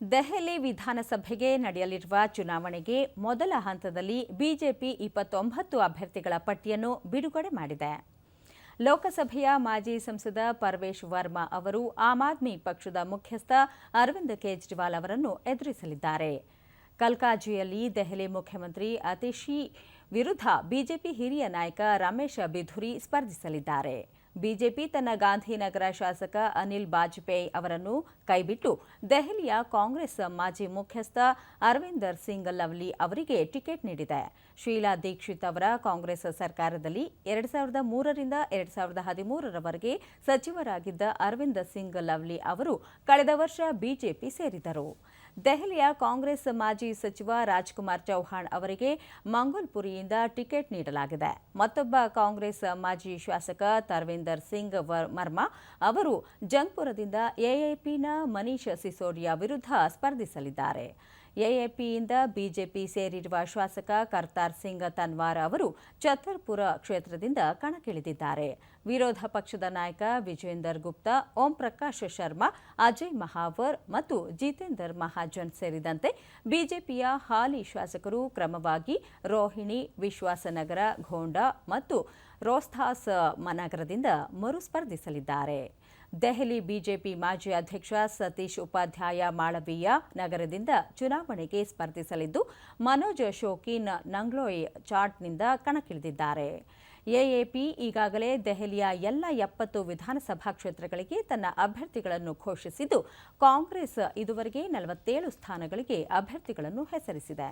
ದೆಹಲಿ ವಿಧಾನಸಭೆಗೆ ನಡೆಯಲಿರುವ ಚುನಾವಣೆಗೆ ಮೊದಲ ಹಂತದಲ್ಲಿ ಬಿಜೆಪಿ ಇಪ್ಪತ್ತೊಂಬತ್ತು ಅಭ್ಯರ್ಥಿಗಳ ಪಟ್ಟಿಯನ್ನು ಬಿಡುಗಡೆ ಮಾಡಿದೆ. ಲೋಕಸಭೆಯ ಮಾಜಿ ಸಂಸದ ಪರ್ವೇಶ್ ವರ್ಮಾ ಅವರು ಆಮ್ ಆದ್ಮಿ ಪಕ್ಷದ ಮುಖ್ಯಸ್ಥ ಅರವಿಂದ್ ಕೇಜ್ರಿವಾಲ್ ಅವರನ್ನು ಎದುರಿಸಲಿದ್ದಾರೆ. ಕಲ್ಕಾಜಿಯಲ್ಲಿ ದೆಹಲಿ ಮುಖ್ಯಮಂತ್ರಿ ಅತಿಶಿ ವಿರುದ್ಧ ಬಿಜೆಪಿ ಹಿರಿಯ ನಾಯಕ ರಮೇಶ್ ಬಿಧುರಿ ಸ್ಪರ್ಧಿಸಲಿದ್ದಾರೆ. ಬಿಜೆಪಿ ತನ್ನ ಗಾಂಧಿನಗರ ಶಾಸಕ ಅನಿಲ್ ಬಾಜ್ಪೇಯಿ ಅವರನ್ನು ಕೈಬಿಟ್ಟು ದೆಹಲಿಯ ಕಾಂಗ್ರೆಸ್ ಮಾಜಿ ಮುಖ್ಯಸ್ಥ ಅರವಿಂದರ್ ಸಿಂಗ್ ಲವ್ಲಿ ಅವರಿಗೆ ಟಿಕೆಟ್ ನೀಡಿದೆ. ಶೀಲಾ ದೀಕ್ಷಿತ್ ಅವರ ಕಾಂಗ್ರೆಸ್ ಸರ್ಕಾರದಲ್ಲಿ ಎರಡ್ ಸಾವಿರದ ಮೂರರಿಂದ ಎರಡ್ ಸಾವಿರದ ಹದಿಮೂರರವರೆಗೆ ಸಚಿವರಾಗಿದ್ದ ಅರವಿಂದ ಸಿಂಗ್ ಲವ್ಲಿ ಅವರು ಕಳೆದ ವರ್ಷ ಬಿಜೆಪಿ ಸೇರಿದರು ದೆಹಲಿಯ ಕಾಂಗ್ರೆಸ್ ಮಾಜಿ ಸಚಿವ ರಾಜ್ಕುಮಾರ್ ಚೌಹಾಣ್ ಅವರಿಗೆ ಮಂಗೋಲ್ಪುರಿಯಿಂದ ಟಿಕೆಟ್ ನೀಡಲಾಗಿದೆ. ಮತ್ತೊಬ್ಬ ಕಾಂಗ್ರೆಸ್ ಮಾಜಿ ಶಾಸಕ ತರ್ವಿಂದರ್ ಸಿಂಗ್ ಮರ್ಮಾ ಅವರು ಜಂಗ್ಪುರದಿಂದ ಎಎಪಿನ ಮನೀಶ್ ಸಿಸೋಡಿಯಾ ವಿರುದ್ಧ ಸ್ಪರ್ಧಿಸಲಿದ್ದಾರೆ. ಎಎಪಿಯಿಂದ ಬಿಜೆಪಿ ಸೇರಿರುವ ಶಾಸಕ ಕರ್ತಾರ್ ಸಿಂಗ್ ತನ್ವಾರ್ ಅವರು ಛತ್ತರ್ಪುರ ಕ್ಷೇತ್ರದಿಂದ ಕಣಕ್ಕಿಳಿದಿದ್ದಾರೆ. ವಿರೋಧ ಪಕ್ಷದ ನಾಯಕ ವಿಜೇಂದರ್ ಗುಪ್ತಾ, ಓಂ ಪ್ರಕಾಶ್ ಶರ್ಮಾ, ಅಜಯ್ ಮಹಾವರ್ ಮತ್ತು ಜಿತೇಂದರ್ ಮಹಾಜನ್ ಸೇರಿದಂತೆ ಬಿಜೆಪಿಯ ಹಾಲಿ ಶಾಸಕರು ಕ್ರಮವಾಗಿ ರೋಹಿಣಿ, ವಿಶ್ವಾಸನಗರ ಘೋಂಡಾ ಮತ್ತು ರೋಸ್ತಾಸ್ ಮನಗರದಿಂದ ಮರುಸ್ಪರ್ಧಿಸಲಿದ್ದಾರೆ. ದೆಹಲಿ ಬಿಜೆಪಿ ಮಾಜಿ ಅಧ್ಯಕ್ಷ ಸತೀಶ್ ಉಪಾಧ್ಯಾಯ ಮಾಳವೀಯ ನಗರದಿಂದ ಚುನಾವಣೆಗೆ ಸ್ಪರ್ಧಿಸಲಿದ್ದು, ಮನೋಜ್ ಶೋಕಿನ್ ನಂಗ್ಲೋಯ್ ಚಾಟ್ನಿಂದ ಕಣಕ್ಕಿಳಿದಿದ್ದಾರೆ. ಎಎಪಿ ಈಗಾಗಲೇ ದೆಹಲಿಯ ಎಲ್ಲ ಎಪ್ಪತ್ತು ವಿಧಾನಸಭಾ ಕ್ಷೇತ್ರಗಳಿಗೆ ತನ್ನ ಅಭ್ಯರ್ಥಿಗಳನ್ನು ಘೋಷಿಸಿದ್ದು, ಕಾಂಗ್ರೆಸ್ ಇದುವರೆಗೆ ನಲವತ್ತೇಳು ಸ್ಥಾನಗಳಿಗೆ ಅಭ್ಯರ್ಥಿಗಳನ್ನು ಹೆಸರಿಸಿದೆ.